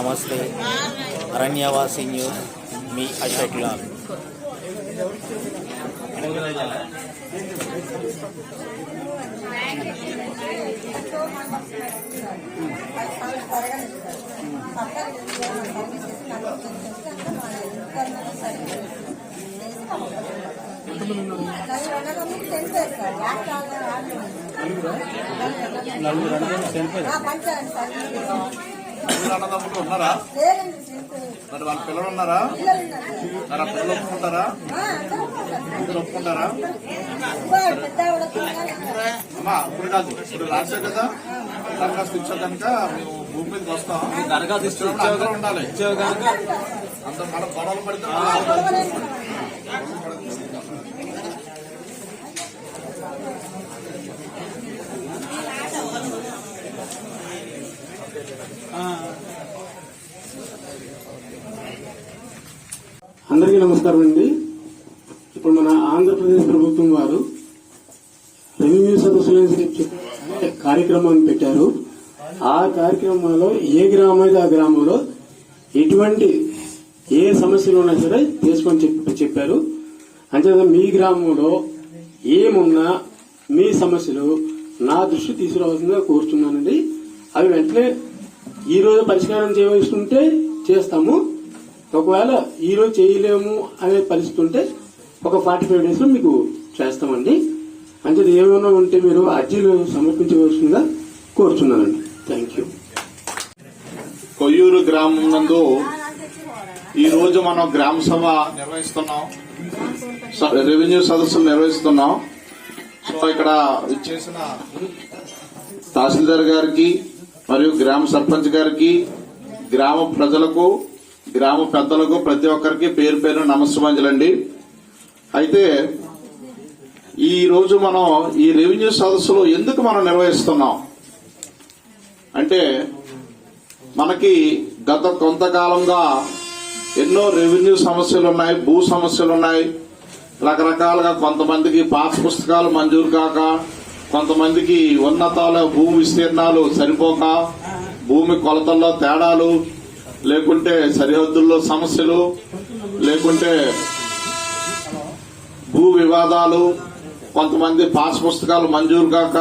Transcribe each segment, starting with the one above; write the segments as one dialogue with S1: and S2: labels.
S1: నమస్తే అరణ్యవాసి న్యూస్ మీ అశోక్ లాల్
S2: అన్నదమ్ములు ఉన్నారా? మరి వాళ్ళ పిల్లలు ఉన్నారా? మరి ఆ పిల్లలు ఒప్పుకుంటారా? ఇద్దరు ఒప్పుకుంటారా? అమ్మా ఇప్పుడు కాదు. ఇప్పుడు రాశారు కదా? దరఖాస్తు ఇచ్చా కనుక మేము భూమి మీదకి వస్తాం.
S3: దరఖాస్తు
S2: అందరూ ఉండాలి. అంత మన గొడవలు పడితే
S4: అందరికీ నమస్కారం అండి. ఇప్పుడు మన ఆంధ్రప్రదేశ్ ప్రభుత్వం వారు రెవెన్యూ సదస్సులు అనే కార్యక్రమాన్ని పెట్టారు. ఆ కార్యక్రమంలో ఏ గ్రామం అయితే ఆ గ్రామంలో ఎటువంటి ఏ సమస్యలు ఉన్నా సరే తీసుకొని చెప్పి చెప్పారు. అంతేకాదు మీ గ్రామంలో ఏమున్నా మీ సమస్యలు నా దృష్టి తీసుకురావాల్సిందిగా కోరుతున్నానండి అవి వెంటనే ఈ రోజు పరిష్కారం చేయవలసి ఉంటే చేస్తాము. ఒకవేళ ఈ రోజు చేయలేము అనే పరిస్థితి ఉంటే ఒక ఫార్టీ ఫైవ్ డేస్లో మీకు చేస్తామండి. అంటే ఏమైనా ఉంటే మీరు అర్జీలు సమర్పించవలసిందిగా కోరుతున్నానండి థ్యాంక్ యూ
S2: కొయ్యూరు గ్రామం నందు ఈ రోజు మనం గ్రామ సభ నిర్వహిస్తున్నాం. స- రెవెన్యూ సదస్సులు నిర్వహిస్తున్నాం. సో ఇక్కడ ఇచ్చేసిన తహసీల్దార్ గారికి మరియు గ్రామ సర్పంచ్ గారికి గ్రామ ప్రజలకు గ్రామ పెద్దలకు ప్రతి ఒక్కరికి పేరు పేరు నమస్సుమంజలండి. అయితే ఈ రోజు మనం ఈ రెవెన్యూ సదస్సులో ఎందుకు మనం నిర్వహిస్తున్నాం? అంటే మనకి గత కొంతకాలంగా ఎన్నో రెవెన్యూ సమస్యలు ఉన్నాయి భూ సమస్యలు ఉన్నాయి రకరకాలుగా కొంతమందికి పాస్ పుస్తకాలు మంజూరు కాక కొంతమందికి ఉన్నతాల భూ విస్తీర్ణాలు సరిపోక భూమి కొలతల్లో తేడాలు లేకుంటే సరిహద్దుల్లో సమస్యలు లేకుంటే భూ వివాదాలు కొంతమంది పాస్ పుస్తకాలు మంజూరు కాక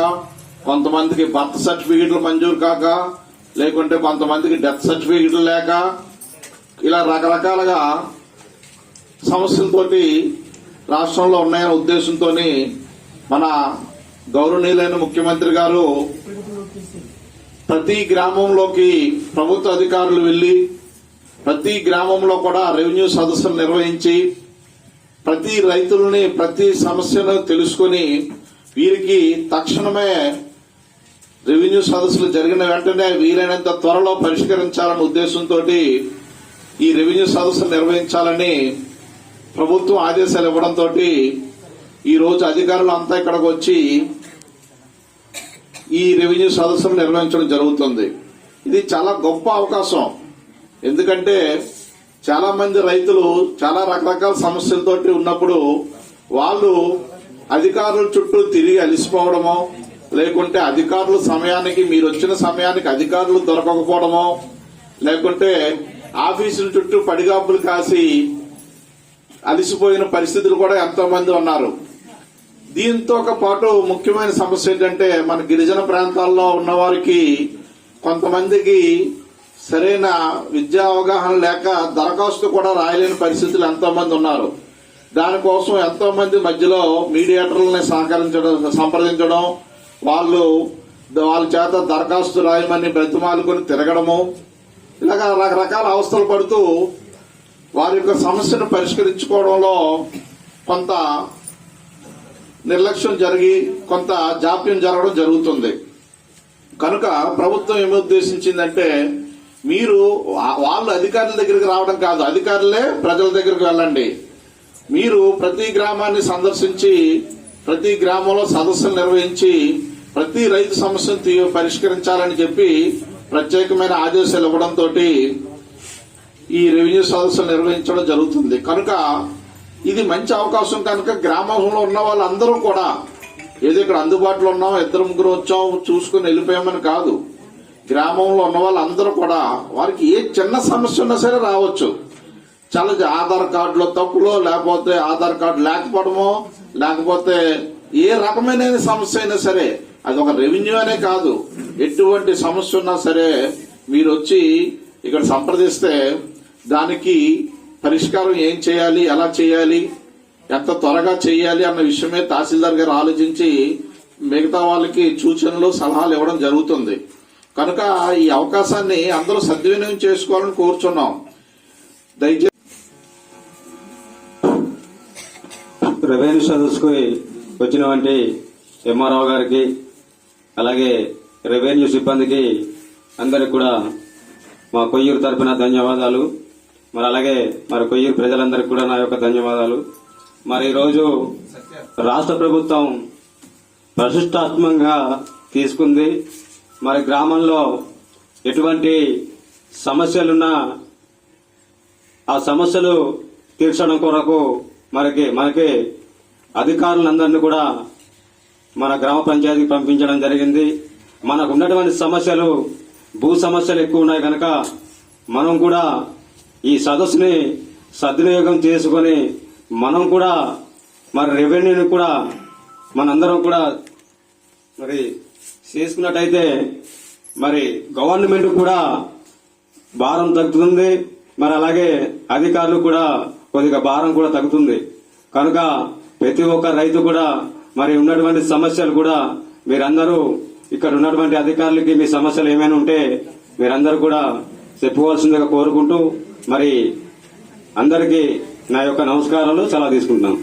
S2: కొంతమందికి బర్త్ సర్టిఫికెట్లు మంజూరు కాక లేకుంటే కొంతమందికి డెత్ సర్టిఫికెట్లు లేక ఇలా రకరకాలుగా సమస్యలతోటి రాష్ట్రంలో ఉన్నాయనే ఉద్దేశంతో మన గౌరవనీయులైన ముఖ్యమంత్రి గారు ప్రతి గ్రామంలోకి ప్రభుత్వ అధికారులు వెళ్ళి ప్రతి గ్రామంలో కూడా రెవెన్యూ సదస్సులు నిర్వహించి ప్రతి రైతులని ప్రతి సమస్యను తెలుసుకొని వీరికి తక్షణమే రెవెన్యూ సదస్సులు జరిగిన వెంటనే వీలైనంత త్వరలో పరిష్కరించాలన్న ఉద్దేశంతో ఈ రెవెన్యూ సదస్సులు నిర్వహించాలని ప్రభుత్వం ఆదేశాలు ఇవ్వడంతో ఈ రోజు అధికారులు అంతా ఇక్కడికి వచ్చి ఈ రెవెన్యూ సదస్సులు నిర్వహించడం జరుగుతుంది. ఇది చాలా గొప్ప అవకాశం. ఎందుకంటే చాలా మంది రైతులు చాలా రకరకాల సమస్యలతోటి ఉన్నప్పుడు వాళ్ళు అధికారుల చుట్టూ తిరిగి అలిసిపోవడమో లేకుంటే అధికారుల సమయానికి మీరు వచ్చిన సమయానికి అధికారులు దొరకకపోవడమో లేకుంటే ఆఫీసుల చుట్టూ పడిగాపులు కాసి అలిసిపోయిన పరిస్థితులు కూడా ఎంతో మంది ఉన్నారు. దీంతో పాటు ముఖ్యమైన సమస్య ఏంటంటే మన గిరిజన ప్రాంతాల్లో ఉన్నవారికి కొంతమందికి సరైన విద్యా అవగాహన లేక దరఖాస్తు కూడా రాయలేని పరిస్థితులు ఎంతో మంది ఉన్నారు. దానికోసం ఎంతో మంది మధ్యలో మీడియేటర్లని సహకరించడం సంప్రదించడం వాళ్ళు వాళ్ళ చేత దరఖాస్తు రాయమని బ్రతిమాలుకొని తిరగడము ఇలాగ రకరకాల అవస్థలు పడుతూ వారి యొక్క సమస్యను పరిష్కరించుకోవడంలో కొంత నిర్లక్ష్యం జరిగి కొంత జాప్యం జరగడం జరుగుతుంది. కనుక ప్రభుత్వం ఏముద్దేశించిందంటే మీరు వాళ్ళు అధికారుల దగ్గరికి రావడం కాదు అధికారులే ప్రజల దగ్గరికి వెళ్ళండి. మీరు ప్రతి గ్రామాన్ని సందర్శించి ప్రతి గ్రామంలో సదస్సులు నిర్వహించి ప్రతి రైతు సమస్యను పరిష్కరించాలని చెప్పి ప్రత్యేకమైన ఆదేశాలు ఇవ్వడంతో ఈ రెవెన్యూ సదస్సులు నిర్వహించడం జరుగుతుంది. కనుక ఇది మంచి అవకాశం కనుక గ్రామంలో ఉన్న వాళ్ళందరూ కూడా ఏదో ఇక్కడ అందుబాటులో ఉన్నాం ఇద్దరు ముగ్గురు వచ్చాం చూసుకుని వెళ్ళిపోయామని కాదు. గ్రామంలో ఉన్న వాళ్ళందరూ కూడా వారికి ఏ చిన్న సమస్య ఉన్నా సరే రావచ్చు. చాలా ఆధార్ కార్డులో తప్పులో లేకపోతే ఆధార్ కార్డు లేకపోవడమో లేకపోతే ఏ రకమైన సమస్య అయినా సరే అది ఒక రెవెన్యూ అనే కాదు. ఎటువంటి సమస్య ఉన్నా సరే మీరు వచ్చి ఇక్కడ సంప్రదిస్తే దానికి పరిష్కారం ఏం చేయాలి ఎలా చేయాలి ఎంత త్వరగా చేయాలి అన్న విషయమే తహసీల్దార్ గారు ఆలోచించి మిగతా వాళ్ళకి సూచనలు సలహాలు ఇవ్వడం జరుగుతుంది. కనుక ఈ అవకాశాన్ని అందరూ సద్వినియోగం చేసుకోవాలని కోరుచున్నాం. దయచేసి
S3: రెవెన్యూ సదస్సుకు వచ్చినటువంటి ఎంఆర్ఓ గారికి అలాగే రెవెన్యూ సిబ్బందికి అందరికి కూడా మా కొయ్యూరు తరఫున ధన్యవాదాలు. మరి అలాగే మరి కొయ్యూరు ప్రజలందరికీ కూడా నా యొక్క ధన్యవాదాలు. మరి ఈరోజు రాష్ట్ర ప్రభుత్వం ప్రతిష్టాత్మకంగా తీసుకుంది. మరి గ్రామంలో ఎటువంటి సమస్యలున్నా ఆ సమస్యలు తీర్చడం కొరకు మనకి మనకి అధికారులందరినీ కూడా మన గ్రామ పంచాయతీకి పంపించడం జరిగింది. మనకు ఉన్నటువంటి సమస్యలు భూ సమస్యలు ఎక్కువ ఉన్నాయి కనుక మనం కూడా ఈ సదస్సుని సద్వినియోగం చేసుకొని మనం కూడా మరి రెవెన్యూని కూడా మనందరం కూడా మరి చేసుకున్నట్టయితే మరి గవర్నమెంట్ కూడా భారం తగ్గుతుంది. మరి అలాగే అధికారులు కూడా కొద్దిగా భారం కూడా తగ్గుతుంది. కనుక ప్రతి ఒక్క రైతు కూడా మరి ఉన్నటువంటి సమస్యలు కూడా మీరందరూ ఇక్కడ ఉన్నటువంటి అధికారులకి మీ సమస్యలు ఏమైనా ఉంటే మీరందరూ కూడా చెప్పుకోవాల్సిందిగా కోరుకుంటూ మరి అందరికీ నా యొక్క నమస్కారాలు చాలా తీసుకుంటున్నాను